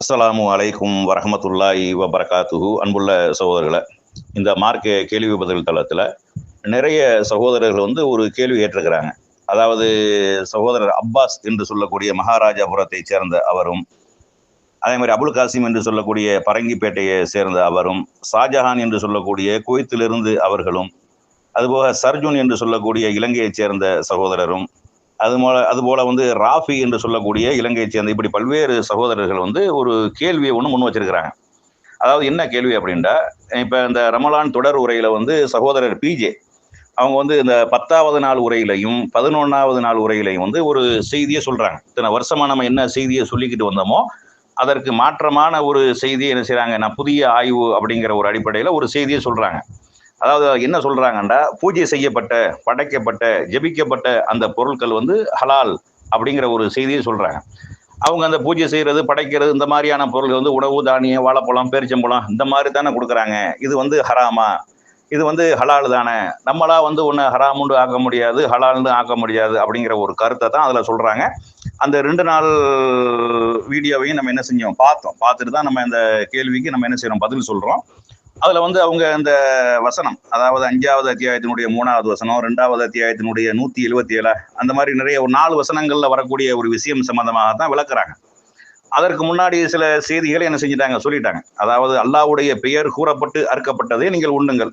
அஸ்ஸலாமு அலைக்கும் வரஹமத்துல்லாஹி வபரகாத்துஹு. அன்புள்ள சகோதரர்களை இந்த மார்க் கேள்வி பதில் தளத்தில் நிறைய சகோதரர்கள் வந்து ஒரு கேள்வி ஏற்றிருக்கிறாங்க. அதாவது சகோதரர் அப்பாஸ் என்று சொல்லக்கூடிய மகாராஜாபுரத்தை சேர்ந்த அவரும் அதே மாதிரி அபுல் காசிம் என்று சொல்லக்கூடிய பரங்கிப்பேட்டையை சேர்ந்த அவரும் ஷாஜஹான் என்று சொல்லக்கூடிய குவைத்திலிருந்து அவர்களும் அதுபோக சர்ஜுன் என்று சொல்லக்கூடிய இலங்கையைச் சேர்ந்த சகோதரரும் அது போல அதுபோல வந்து ராஃபி என்று சொல்லக்கூடிய இலங்கையை சேர்ந்த இப்படி பல்வேறு சகோதரர்கள் வந்து ஒரு கேள்வியை ஒன்று முன் வச்சிருக்கிறாங்க. அதாவது என்ன கேள்வி அப்படின்ட்டா இப்போ இந்த ரமலான் தொடர் உரையில் வந்து சகோதரர் பிஜே அவங்க வந்து இந்த பத்தாவது நாள் உரையிலையும் பதினொன்றாவது நாள் உரையிலையும் வந்து ஒரு செய்தியை சொல்கிறாங்க இத்தனை வருஷமா நம்ம என்ன செய்தியை சொல்லிக்கிட்டு வந்தோமோ அதற்கு மாற்றமான ஒரு செய்தியை என்ன செய்கிறாங்க நான் புதிய ஆய்வு அப்படிங்கிற ஒரு அடிப்படையில் ஒரு செய்தியை சொல்கிறாங்க அதாவது என்ன சொல்றாங்கன்னா பூஜை செய்யப்பட்ட படைக்கப்பட்ட ஜெபிக்கப்பட்ட அந்த பொருட்கள் வந்து ஹலால் அப்படிங்கிற ஒரு செய்தியை சொல்றாங்க. அவங்க அந்த பூஜை செய்யறது படைக்கிறது இந்த மாதிரியான பொருள் வந்து உணவு தானியம் வாழைப்பழம் பேரிச்சம்பழம் இந்த மாதிரி தானே கொடுக்குறாங்க. இது வந்து ஹராமா? இது வந்து ஹலால் தானே? நம்மளா வந்து ஒன்று ஹராமுண்டு ஆக்க முடியாது ஹலால்னு ஆக்க முடியாது அப்படிங்கிற ஒரு கருத்தை தான் அதில் சொல்கிறாங்க அந்த ரெண்டு நாள் வீடியோவையும் நம்ம என்ன செஞ்சோம்? பார்த்தோம். பார்த்துட்டு தான் நம்ம இந்த கேள்விக்கு நம்ம என்ன செய்கிறோம் பதில் சொல்கிறோம் அதுல வந்து அவங்க இந்த வசனம் அதாவது அஞ்சாவது அத்தியாயத்தினுடைய மூணாவது வசனம் ரெண்டாவது அத்தியாயத்தினுடைய நூத்தி எழுபத்தி ஏழு அந்த மாதிரி நிறைய ஒரு நாலு வசனங்கள்ல வரக்கூடிய ஒரு விஷயம் சம்பந்தமாக தான் விளக்குறாங்க. அதற்கு முன்னாடி சில செய்திகளை என்ன செஞ்சிட்டாங்க? சொல்லிட்டாங்க. அதாவது அல்லாவுடைய பெயர் கூறப்பட்டு அறுக்கப்பட்டதே நீங்கள் உண்ணுங்கள்.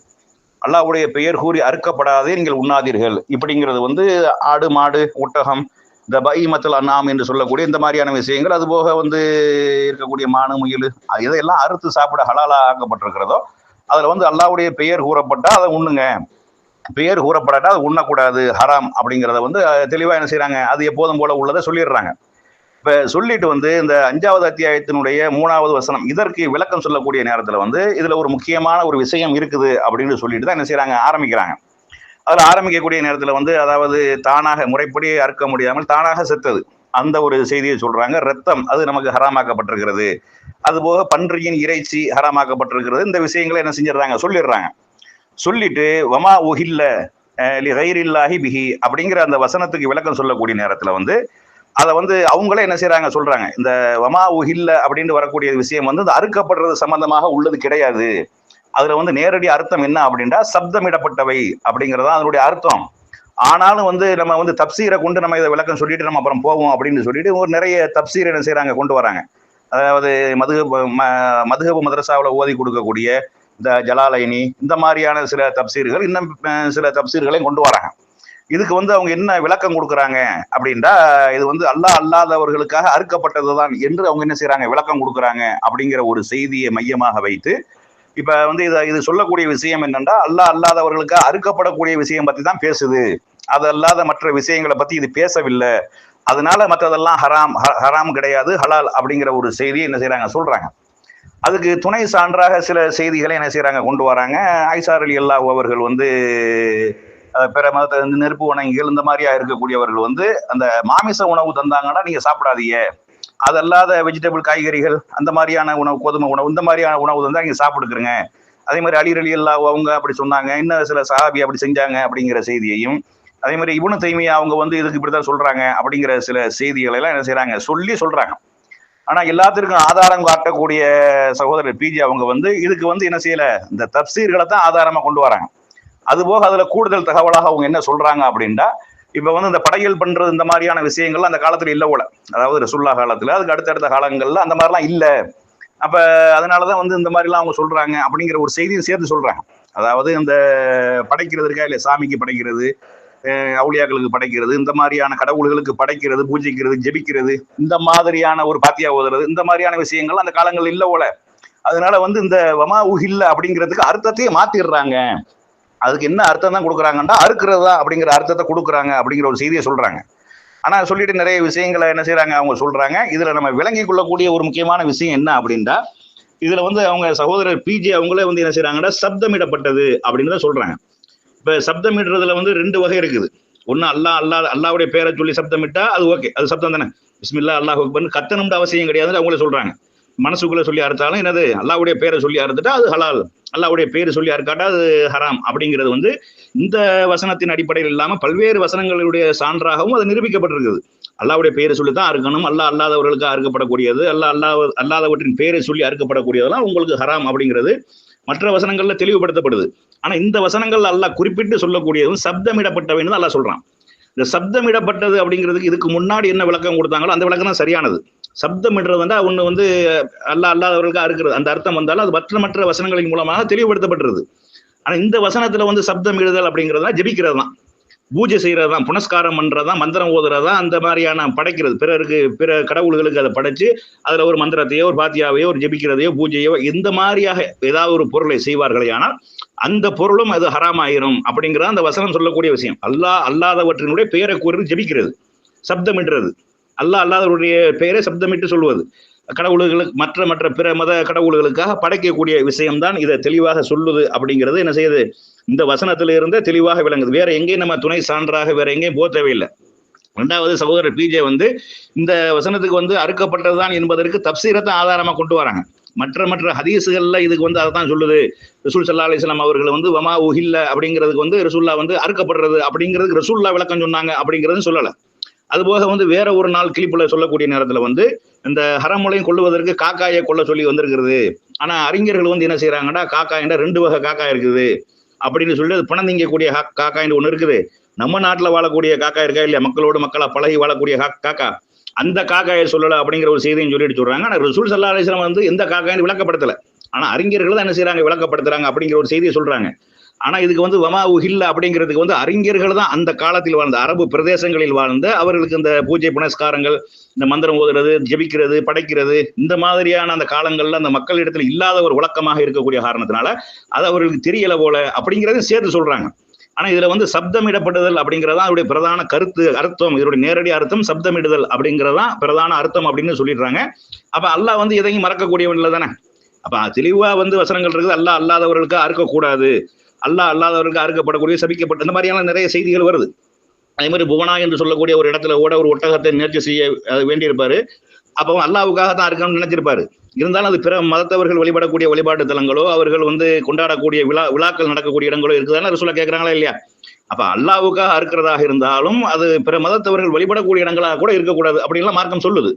அல்லாவுடைய பெயர் கூறி அறுக்கப்படாதே நீங்கள் உண்ணாதீர்கள். இப்படிங்கிறது வந்து ஆடு மாடு ஒட்டகம் இந்த பைமத்தில் அண்ணாம் என்று சொல்லக்கூடிய இந்த மாதிரியான விஷயங்கள் அது போக வந்து இருக்கக்கூடிய மானு முயல் இதையெல்லாம் அறுத்து சாப்பிட ஹலாலா ஆக்கப்பட்டிருக்கிறதோ அதில் வந்து அல்லாவுடைய பெயர் கூறப்பட்டால் அதை உண்ணுங்க. பெயர் கூறப்படாட்டா அது உண்ணக்கூடாது ஹராம் அப்படிங்கிறத வந்து தெளிவாக என்ன செய்கிறாங்க அது எப்போதும் போல உள்ளதை சொல்லிடுறாங்க. இப்போ சொல்லிட்டு வந்து இந்த அஞ்சாவது அத்தியாயத்தினுடைய மூணாவது வசனம் இதற்கு விளக்கம் சொல்லக்கூடிய நேரத்தில் வந்து இதில் ஒரு முக்கியமான ஒரு விஷயம் இருக்குது அப்படின்னு சொல்லிட்டு தான் என்ன செய்கிறாங்க ஆரம்பிக்கிறாங்க. அதில் ஆரம்பிக்கக்கூடிய நேரத்தில் வந்து அதாவது தானாக முறைப்படி அறுக்க முடியாமல் தானாக செத்தது. அந்த ஒரு செய்தியை சொல்றாங்க. ரத்தம் அது நமக்கு ஹராமாக்கப்பட்டிருக்கிறது. அதுபோக பன்றியின் இறைச்சி ஹராமாக்கப்பட்டிருக்கிறது. இந்த விஷயங்களை என்ன செஞ்சிடறாங்க? சொல்லிடுறாங்க. சொல்லிட்டு வமா உஹில்ல கைரில்லாஹி பிஹி அப்படிங்கிற அந்த வசனத்துக்கு விளக்கம் சொல்லக்கூடிய நேரத்தில் வந்து அதை வந்து அவங்களே என்ன செய்யறாங்க சொல்றாங்க. இந்த வமா உஹில்ல அப்படின்னு வரக்கூடிய விஷயம் வந்து அறுக்கப்படுறது சம்பந்தமாக உள்ளது கிடையாது. அதுல வந்து நேரடி அர்த்தம் என்ன அப்படின்னா சப்தமிடப்பட்டவை அப்படிங்கறதா அதனுடைய அர்த்தம். ஆனாலும் வந்து நம்ம வந்து தப்சீரை கொண்டு நம்ம இதை விளக்கம் சொல்லிட்டு நம்ம அப்புறம் போவோம் அப்படின்னு சொல்லிட்டு ஒரு நிறைய தப்சீர் என்ன செய்யறாங்க கொண்டு வராங்க. அதாவது மதுகப மதுகபு மதரசாவில் ஓதி கொடுக்கக்கூடிய இந்த ஜலாலைனி இந்த மாதிரியான சில தப்சீர்கள் இன்னும் சில தப்சீர்களையும் கொண்டு வராங்க. இதுக்கு வந்து அவங்க என்ன விளக்கம் கொடுக்குறாங்க அப்படின்டா இது வந்து அல்லா அல்லாதவர்களுக்காக அறுக்கப்பட்டதுதான் என்று அவங்க என்ன செய்யறாங்க விளக்கம் கொடுக்குறாங்க அப்படிங்கிற ஒரு செய்தியை மையமாக வைத்து இப்ப வந்து இதை இது சொல்லக்கூடிய விஷயம் என்னன்னா அல்லா அல்லாதவர்களுக்கு அறுக்கப்படக்கூடிய விஷயம் பத்தி தான் பேசுது. அது அல்லாத மற்ற விஷயங்களை பத்தி இது பேசவில்லை. அதனால மற்றதெல்லாம் ஹராம் ஹராம் கிடையாது ஹலால் அப்படிங்கிற ஒரு செய்தியை என்ன செய்யறாங்க சொல்றாங்க. அதுக்கு துணை சான்றாக சில செய்திகளை என்ன செய்யறாங்க கொண்டு வராங்க. ஐசார் அலி அல்லா அவர்கள் வந்து பிற மதத்தை வந்து நெருப்பு வணங்கிகள் இந்த மாதிரியா இருக்கக்கூடியவர்கள் வந்து அந்த மாமிச உணவு தந்தாங்கன்னா நீங்க சாப்பிடாதீங்க. அதல்லாத வெஜிடபிள் காய்கறிகள் அந்த மாதிரியான உணவு கோதுமை உணவு இந்த மாதிரியான உணவு வந்து இங்கே சாப்பிட்டுக்கிறங்க அதே மாதிரி அலி அலி அல்லா அவங்க அப்படி சொன்னாங்க இன்னும் சில சஹாபி அப்படி செஞ்சாங்க அப்படிங்கிற செய்தியையும் அதே மாதிரி இவனு தைமையை அவங்க வந்து இதுக்கு இப்படிதான் சொல்றாங்க அப்படிங்கிற சில செய்திகளை எல்லாம் என்ன செய்யறாங்க சொல்லி சொல்றாங்க. ஆனா எல்லாத்திற்கும் ஆதாரம் காட்டக்கூடிய சகோதரர் பிஜி அவங்க வந்து இதுக்கு வந்து என்ன செய்யல இந்த தப்சீர்களை தான் ஆதாரமா கொண்டு வராங்க. அது போக அதுல கூடுதல் தகவலாக அவங்க என்ன சொல்றாங்க அப்படின்னா இப்போ வந்து இந்த படையல் பண்றது இந்த மாதிரியான விஷயங்கள் அந்த காலத்துல இல்லை போல. அதாவது ரசுல்லா காலத்துல அதுக்கு அடுத்தடுத்த காலங்கள்ல அந்த மாதிரிலாம் இல்ல. அப்ப அதனாலதான் வந்து இந்த மாதிரிலாம் அவங்க சொல்றாங்க அப்படிங்கிற ஒரு செய்தியும் சேர்த்து சொல்றாங்க. அதாவது இந்த படைக்கிறது இருக்கா? இல்லை சாமிக்கு படைக்கிறது அவுளியாக்களுக்கு படைக்கிறது இந்த மாதிரியான கடவுள்களுக்கு படைக்கிறது பூஜிக்கிறது ஜெபிக்கிறது இந்த மாதிரியான ஒரு பாத்தியா ஓதுறது இந்த மாதிரியான விஷயங்கள் அந்த காலங்கள் இல்லை போல. அதனால வந்து இந்த வமா உஹில்ல அப்படிங்கிறதுக்கு அர்த்தத்தையே மாத்திடுறாங்க. அதுக்கு என்ன அர்த்தம் தான் கொடுக்குறாங்கன்னா அறுக்கிறதா அப்படிங்கிற அர்த்தத்தை கொடுக்குறாங்க அப்படிங்கிற ஒரு செய்தியை சொல்றாங்க. ஆனால் சொல்லிட்டு நிறைய விஷயங்களை என்ன செய்யறாங்க அவங்க சொல்றாங்க. இதுல நம்ம விளங்கி கொள்ளக்கூடிய ஒரு முக்கியமான விஷயம் என்ன அப்படின்னா இதுல வந்து அவங்க சகோதரர் பிஜே அவங்களே வந்து என்ன செய்யறாங்கன்னா சப்தமிடப்பட்டது அப்படின்னு தான் சொல்றாங்க. இப்போ சப்தமிடுறதுல வந்து ரெண்டு வகை இருக்குது. ஒன்னு அல்லா அல்லா அல்லாவுடைய பேரை சொல்லி சப்தமிட்டா அது ஓகே அது சப்தம் தானே. பிஸ்மில்லா அல்லாஹ் அக்பர்னு கத்தணும்னு அவசியம் கிடையாதுன்னு அவங்களே சொல்றாங்க. மனசுக்குள்ள சொல்லி அறுத்தாலும் என்னது? அல்லாவுடைய பேரை சொல்லி அறுத்துட்டா அது ஹலால். அல்லாவுடைய பேரை சொல்லி அறுக்காட்டா அது ஹராம் அப்படிங்கிறது வந்து இந்த வசனத்தின் அடிப்படையில் இல்லாமல் பல்வேறு வசனங்களுடைய சான்றாகவும் அது நிரூபிக்கப்பட்டிருக்குது. அல்லாவுடைய பேரை சொல்லி தான் அறுக்கணும். அல்லாஹ் அல்லாதவர்களுக்கு அறுக்கப்படக்கூடியது. அல்லா அல்லாஹ் அல்லாதவற்றின் பெயரை சொல்லி அறுக்கப்படக்கூடியதெல்லாம் உங்களுக்கு ஹராம் அப்படிங்கிறது மற்ற வசனங்கள்ல தெளிவுபடுத்தப்படுது. ஆனா இந்த வசனங்கள் அல்லாஹ் குறிப்பிட்டு சொல்லக்கூடியதும் சப்தமிடப்பட்டவைன்னு தான் அல்லாஹ் சொல்றான். இந்த சப்தமிடப்பட்டது அப்படிங்கிறதுக்கு இதுக்கு முன்னாடி என்ன விளக்கம் கொடுத்தாங்களோ அந்த விளக்கம் தான் சரியானது. சப்தமிடுறதுண்டா ஒண்ணு வந்து அல்லாஹ் அல்லாதவர்களுக்கு அறுக்கிறது. அந்த அர்த்தம் வந்தாலும் அது மற்ற மற்ற வசனங்களின் மூலமாக தெளிவுபடுத்தப்படுறது ஆனா இந்த வசனத்துல வந்து சப்தம் இடுதல் அப்படிங்கிறதா ஜெபிக்கிறது தான் பூஜை செய்யறது தான் புனஸ்காரம் பண்ணுறது தான் மந்திரம் ஓதுறதா அந்த மாதிரியான படைக்கிறது. பிறருக்கு பிற கடவுள்களுக்கு அதை படைச்சு அதுல ஒரு மந்திரத்தையோ ஒரு பாத்தியாவையோ ஒரு ஜெபிக்கிறதையோ பூஜையோ இந்த மாதிரியாக ஏதாவது ஒரு பொருளை செய்வார்களே ஆனால் அந்த பொருளும் அது ஹராமாயிரும் அப்படிங்கிறத அந்த வசனம் சொல்லக்கூடிய விஷயம். அல்லாஹ் அல்லாதவற்றினுடைய பெயரை கூறி ஜெபிக்கிறது சப்தமிடுறது. அல்லாஹ் அல்லாதவருடைய பெயரை சப்தமிட்டு சொல்வது. கடவுள்களுக்கு மற்ற மற்ற பிற மத கடவுள்களுக்காக படைக்கக்கூடிய விஷயம்தான் இதை தெளிவாக சொல்லுது அப்படிங்கிறது என்ன செய்யுது? இந்த வசனத்துல இருந்தே தெளிவாக விளங்குது. வேற எங்கேயும் நம்ம துணை சான்றாக வேற எங்கேயும் போக தேவையில்லை. ரெண்டாவது சகோதரர் பிஜே வந்து இந்த வசனத்துக்கு வந்து அறுக்கப்பட்டதுதான் என்பதற்கு தப்சீரத்தை ஆதாரமா கொண்டு வராங்க. மற்ற மற்ற ஹதீஸுகளில் இதுக்கு வந்து அதை தான் சொல்லுது. ரசூல் சல்லா அலிஸ்லாம் அவர்கள் வந்து வமா உஹில்ல அப்படிங்கிறதுக்கு வந்து ரசூல்லா வந்து அறுக்கப்படுறது அப்படிங்கிறதுக்கு ரசூல்லா விளக்கம் சொன்னாங்க அப்படிங்கிறது சொல்லலை. அதுபோக வந்து வேற ஒரு நாள் கிளிப்புல சொல்லக்கூடிய நேரத்துல வந்து இந்த ஹரமுலையும் கொள்ளுவதற்கு காக்காயை கொல்ல சொல்லி வந்திருக்கிறது. ஆனா அறிஞர்கள் வந்து என்ன செய்யறாங்கன்னா காக்காயின்ற ரெண்டு வகை காக்கா இருக்குது. அப்படின்னு சொல்லி அது பணந்திங்கக்கூடிய காக்காயின்னு ஒண்ணு இருக்குது. நம்ம நாட்டுல வாழக்கூடிய காக்கா இருக்கா இல்லையா? மக்களோடு மக்களா பழகி வாழக்கூடிய காக்கா. அந்த காக்காயை சொல்லல அப்படிங்கிற ஒரு செய்தியும் சொல்லிட்டு சொல்றாங்க. ஆனா ரசூல் சல்லா அலிஸ்லாம் வந்து எந்த காக்காயின்னு விளக்கப்படுத்தல. ஆனா அறிஞர்கள் தான் என்ன செய்யறாங்க விளக்கப்படுத்துறாங்க அப்படிங்கிற ஒரு செய்தியை சொல்றாங்க. ஆனா இதுக்கு வந்து வமா உஹில்ல அப்படிங்கிறதுக்கு வந்து அறிஞர்கள் தான் அந்த காலத்தில் வாழ்ந்த அரபு பிரதேசங்களில் வாழ்ந்த அவர்களுக்கு இந்த பூஜை புனஸ்காரங்கள் இந்த மந்திரம் ஓதுறது ஜெபிக்கிறது படைக்கிறது இந்த மாதிரியான அந்த காலங்கள்ல அந்த மக்களிடத்தில் இல்லாத ஒரு வழக்கமாக இருக்கக்கூடிய காரணத்தினால அது அவர்களுக்கு தெரியல போல அப்படிங்கிறதையும் சேர்த்து சொல்றாங்க. ஆனா இதுல வந்து சப்தமிடப்படுதல் அப்படிங்கிறதா அவருடைய பிரதான கருத்து அர்த்தம். இதனுடைய நேரடி அர்த்தம் சப்தமிடுதல் அப்படிங்கறதான் பிரதான அர்த்தம் அப்படின்னு சொல்லிடுறாங்க. அப்ப அல்லாஹ் வந்து எதையும் மறக்கக்கூடியவன் இல்லை தானே? அப்ப தெளிவா வந்து வசனங்கள் இருக்குது. அல்லாஹ் அல்லாதவர்களுக்கு அறுக்கக்கூடாது. அல்லாஹ் அல்லாதவர்களுக்கு அறுக்கப்படக்கூடிய சபிக்கப்பட்ட இந்த மாதிரியான நிறைய செய்திகள் வருது. அதே மாதிரி புவனா என்று சொல்லக்கூடிய ஒரு இடத்துல கூட ஒரு ஒட்டகத்தை முயற்சி செய்ய வேண்டியிருப்பாரு. அப்போ அல்லாவுக்காக தான் இருக்கணும்னு நினைச்சிருப்பாரு. இருந்தாலும் அது பிற மதத்தவர்கள் வழிபடக்கூடிய வழிபாட்டு தலங்களோ அவர்கள் வந்து கொண்டாடக்கூடிய விழா விழாக்கள் நடக்கக்கூடிய இடங்களோ இருக்குதானே ரசூலா கேட்குறாங்களா இல்லையா? அப்ப அல்லாவுக்காக அறுக்கிறதாக இருந்தாலும் அது பிற மதத்தவர்கள் வழிபடக்கூடிய இடங்களாக கூட இருக்கக்கூடாது அப்படின்லாம் மார்க்கம் சொல்லுது.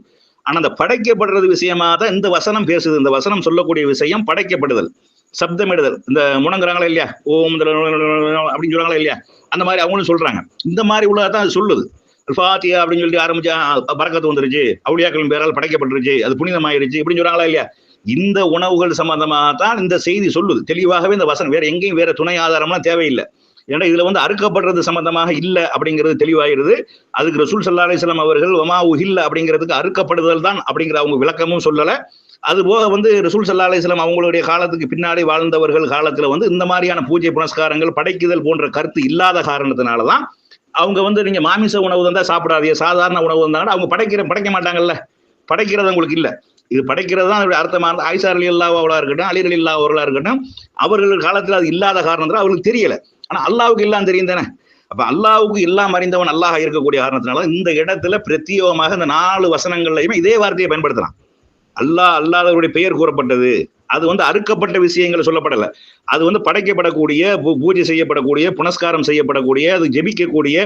ஆனா அந்த படைக்கப்படுறது விஷயமா தான் இந்த வசனம் பேசுது. இந்த வசனம் சொல்லக்கூடிய விஷயம் படைக்கப்படுதல். சப்தமிடுதல். இந்த முணங்குறாங்களா இல்லையா? ஓம் அப்படின்னு சொல்றாங்களா இல்லையா? அந்த மாதிரி அவங்களும் சொல்றாங்க. இந்த மாதிரி உள்ளதான் அது சொல்லுது. ஃபாத்தியா அப்படின்னு சொல்லி ஆரம்பிச்சா பறக்கத்து வந்துருச்சு. அவுளியாக்களின் பேரால் படைக்கப்பட்டுருச்சு. அது புனிதமாயிருச்சு இப்படின்னு சொல்றாங்களா இல்லையா? இந்த உணவுகள் சம்பந்தமாக தான் இந்த செய்தி சொல்லுது. தெளிவாகவே இந்த வசனம் வேற எங்கேயும் வேற துணை ஆதாரம்லாம் தேவையில்லை. ஏன்னா இதுல வந்து அறுக்கப்படுறது சம்பந்தமாக இல்லை அப்படிங்கிறது தெளிவாயிருது. அதுக்கு ரசூல் சல்லா அலிஸ்லாம் அவர்கள் ஒமா உஹில்ல அப்படிங்கிறதுக்கு அறுக்கப்படுதல் தான் அப்படிங்கிற அவங்க விளக்கமும் சொல்லலை. அது போக வந்து ரசூல் சல்லா அலிஸ்லாம் அவங்களுடைய காலத்துக்கு பின்னாடி வாழ்ந்தவர்கள் காலத்துல வந்து இந்த மாதிரியான பூஜை புனஸ்காரங்கள் படைக்குதல் போன்ற கருத்து இல்லாத காரணத்தினாலதான் அவங்க வந்து நீங்க மாமிச உணவு தான் சாப்பிடாதீங்க சாதாரண உணவு இருந்தாங்கன்னா அவங்க படைக்கிற படைக்க மாட்டாங்கல்ல. படைக்கிறது அவங்களுக்கு இல்ல. இது படைக்கிறது தான் அதோட அர்த்தமான ஆயிஷா அலி இல்லாவர்களா இருக்கட்டும் அலிரல் இல்லாவர்களா இருக்கட்டும் அவர்கள் காலத்துல அது இல்லாத காரணத்தினால அவங்களுக்கு தெரியல. ஆனா அல்லாவுக்கு எல்லாம் தெரியும் தானே. அப்ப அல்லாவுக்கு எல்லாம் அறிந்தவன் அல்லாஹ் இருக்கக்கூடிய காரணத்தினால இந்த இடத்துல பிரத்யேகமாக இந்த நாலு வசனங்கள்லையுமே இதே வார்த்தையை பயன்படுத்தலாம். அல்லாஹ் அல்லாதவருடைய பெயர் கூறப்பட்டது. அது வந்து அறுக்கப்பட்ட விஷயங்கள் சொல்லப்படல. அது வந்து படைக்கப்படக்கூடிய பூஜை செய்யப்படக்கூடிய புனஸ்காரம் செய்யப்படக்கூடிய அது ஜெபிக்கக்கூடிய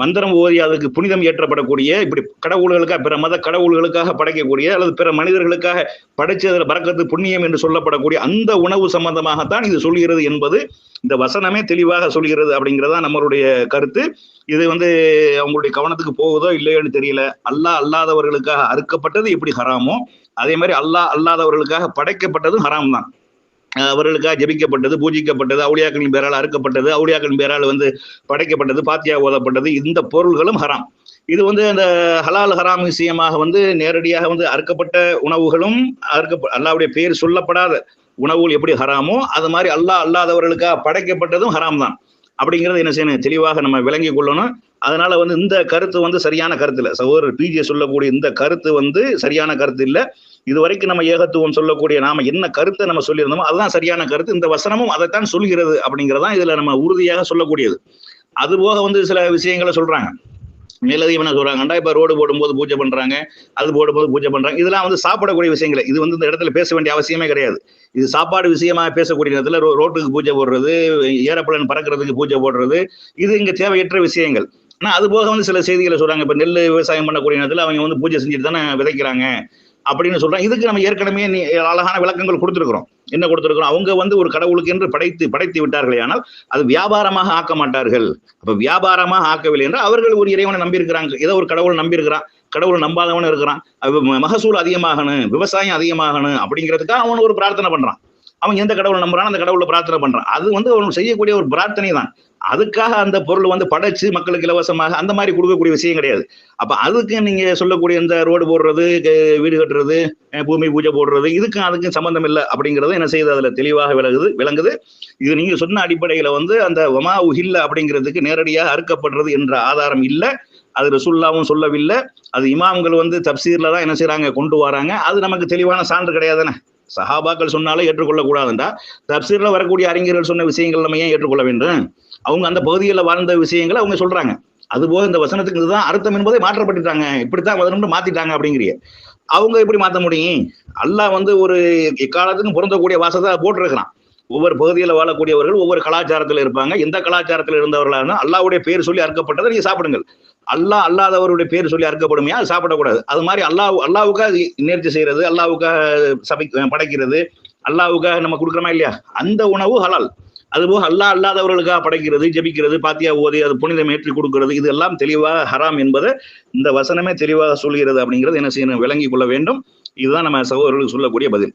மந்திரம் ஓதி அதுக்கு புனிதம் ஏற்றப்படக்கூடிய இப்படி கடவுள்களுக்காக பிற மத கடவுள்களுக்காக படைக்கக்கூடிய அல்லது பிற மனிதர்களுக்காக படைச்சதில் பறக்கத்து புண்ணியம் என்று சொல்லப்படக்கூடிய அந்த உணவு சம்பந்தமாகத்தான் இது சொல்கிறது என்பது இந்த வசனமே தெளிவாக சொல்கிறது அப்படிங்கிறதா நம்மளுடைய கருத்து. இது வந்து அவங்களுடைய கவனத்துக்கு போகுதோ இல்லையோன்னு தெரியல. அல்லாஹ் அல்லாதவர்களுக்காக அறுக்கப்பட்டது எப்படி ஹராமோ? அதே மாதிரி அல்லாஹ் அல்லாதவர்களுக்காக படைக்கப்பட்டதும் ஹராம் தான் அவர்களுக்காக ஜபிக்கப்பட்டது பூஜிக்கப்பட்டது அவுளியாக்களின் பேரால் அறுக்கப்பட்டது அவுளியாக்களின் பேரால் வந்து படைக்கப்பட்டது பாத்தியா ஓதப்பட்டது இந்த பொருள்களும் ஹராம். இது வந்து அந்த ஹலால் ஹராம் விஷயமாக வந்து நேரடியாக வந்து அறுக்கப்பட்ட உணவுகளும் அறுக்க அல்லாவுடைய பேர் சொல்லப்படாத உணவுகள் எப்படி ஹராமோ அது மாதிரி அல்லாஹ் அல்லாதவர்களுக்காக படைக்கப்பட்டதும் ஹராம் தான் அப்படிங்கிறது என்ன செய்யணும்? தெளிவாக நம்ம விளங்கி கொள்ளணும். அதனால வந்து இந்த கருத்து வந்து சரியான கருத்து இல்லை சகோதரர் பிஜே சொல்லக்கூடிய இந்த கருத்து வந்து சரியான கருத்து இல்லை இது வரைக்கும் நம்ம ஏகத்துவம் சொல்லக்கூடிய நாம என்ன கருத்தை நம்ம சொல்லியிருந்தோமோ அதுதான் சரியான கருத்து. இந்த வசனமும் அதைத்தான் சொல்கிறது அப்படிங்கிறதான் இதுல நம்ம உறுதியாக சொல்லக்கூடியது. அது போக வந்து சில விஷயங்களை சொல்றாங்க. மேலதிகம் என்ன சொல்றாங்கண்டா இப்ப ரோடு போடும்போது பூஜை பண்றாங்க அது போடும்போது பூஜை பண்றாங்க. இதெல்லாம் வந்து சாப்பிடக்கூடிய விஷயங்கள். இது வந்து இந்த இடத்துல பேச வேண்டிய அவசியமே கிடையாது. இது சாப்பாடு விஷயமா பேசக்கூடிய நேரத்துல ரோட்டுக்கு பூஜை போடுறது ஏரோப்ளேன் பறக்கிறதுக்கு பூஜை போடுறது இது இங்க தேவையற்ற விஷயங்கள். ஆனா அது போக வந்து சில செய்திகளை சொல்றாங்க. இப்போ நெல் விவசாயம் பண்ணக்கூடிய நேரத்தில் அவங்க வந்து பூஜை செஞ்சுட்டு தானே விதைக்கிறாங்க அப்படின்னு சொல்கிறாங்க இதுக்கு நம்ம ஏற்கனவே நீ- அழகான விளக்கங்கள் கொடுத்துருக்குறோம். என்ன கொடுத்துருக்குறோம்? அவங்க வந்து ஒரு கடவுளுக்கு என்று படைத்து படைத்து விட்டார்களே ஆனால் அது வியாபாரமாக ஆக்க மாட்டார்கள். அப்போ வியாபாரமாக ஆக்கவில்லை என்றால் அவர்கள் ஒரு இறைவனை நம்பி இருக்கிறாங்க ஏதோ ஒரு கடவுள் நம்பியிருக்கிறான். கடவுள் நம்பாதவன் இருக்கிறான். மகசூல் அதிகமாகணும் விவசாயம் அதிகமாகணும் அப்படிங்கிறதுக்காக அவன் ஒரு பிரார்த்தனை பண்றான். அவன் எந்த கடவுளை நம்புறான் அந்த கடவுளை பிரார்த்தனை பண்றான். அது வந்து அவன் செய்யக்கூடிய ஒரு பிரார்த்தனை தான் அதுக்காக அந்த பொருள் வந்து படைச்சு மக்களுக்கு இலவசமாக அந்த மாதிரி கொடுக்கக்கூடிய விஷயம் கிடையாது. அப்ப அதுக்கு நீங்க சொல்லக்கூடிய இந்த ரோடு போடுறது வீடு கட்டுறது பூமி பூஜை போடுறது இதுக்கும் அதுக்கும் சம்பந்தம் இல்லை அப்படிங்கறது என்ன செய்யுது அதுல தெளிவாக விளங்குது விளங்குது. இது நீங்க சொன்ன அடிப்படையில வந்து அந்த வமா உஹில்ல அப்படிங்கிறதுக்கு நேரடியாக அறுக்கப்படுறது என்ற ஆதாரம் இல்லை. அது ரசுல்லாவும் சொல்லவில்லை. அது இமாம்கள் வந்து தப்சீர்ல தான் என்ன செய்யறாங்க கொண்டு வராங்க. அது நமக்கு தெளிவான சான்று கிடையாதுன்னு சஹாபாக்கள் சொன்னாலே ஏற்றுக்கொள்ள தப்சீரில் தப்சீர்ல வரக்கூடிய அறிஞர்கள் சொன்ன விஷயங்கள் நம்ம ஏன் ஏற்றுக்கொள்ள வேண்டும்? அவங்க அந்த பகுதியில் வாழ்ந்த விஷயங்களை அவங்க சொல்றாங்க. அதுபோக இந்த வசனத்துக்கு இதுதான் அர்த்தம் என்பதை மாற்றப்பட்டுட்டாங்க. இப்படித்தான் வசனம்னு மாத்திட்டாங்க அப்படிங்கிறிய. அவங்க எப்படி மாத்த முடியும்? அல்லாஹ் வந்து ஒரு எக்காலத்துக்கும் பொருந்தக்கூடிய வாசத்தை போட்டிருக்கிறான். ஒவ்வொரு பகுதியில் வாழக்கூடியவர்கள் ஒவ்வொரு கலாச்சாரத்தில் இருப்பாங்க. எந்த கலாச்சாரத்தில் இருந்தவர்களாக அல்லாவுடைய பேர் சொல்லி அறுக்கப்பட்டதை நீங்க சாப்பிடுங்கள். அல்லாஹ் அல்லாதவருடைய பேர் சொல்லி அறுக்கப்படுமையா அது சாப்பிடக்கூடாது. அது மாதிரி அல்லாஹ் அல்லாவுக்காக நேர்த்தி செய்யறது அல்லாவுக்காக சபை படைக்கிறது அல்லாவுக்காக நம்ம கொடுக்குறோமா இல்லையா? அந்த உணவு ஹலால். அதுபோக அல்லாஹ் அல்லாதவர்களுக்காக படைக்கிறது ஜெபிக்கிறது பாத்தியா ஓதி அது புனிதம் ஏற்றி கொடுக்கிறது இது எல்லாம் தெளிவாக ஹராம் என்பதை இந்த வசனமே தெளிவாக சொல்கிறது அப்படிங்கிறது என்ன செய்யணும்? விளங்கி கொள்ள வேண்டும். இதுதான் நம்ம சகோதரர்களுக்கு சொல்லக்கூடிய பதில்.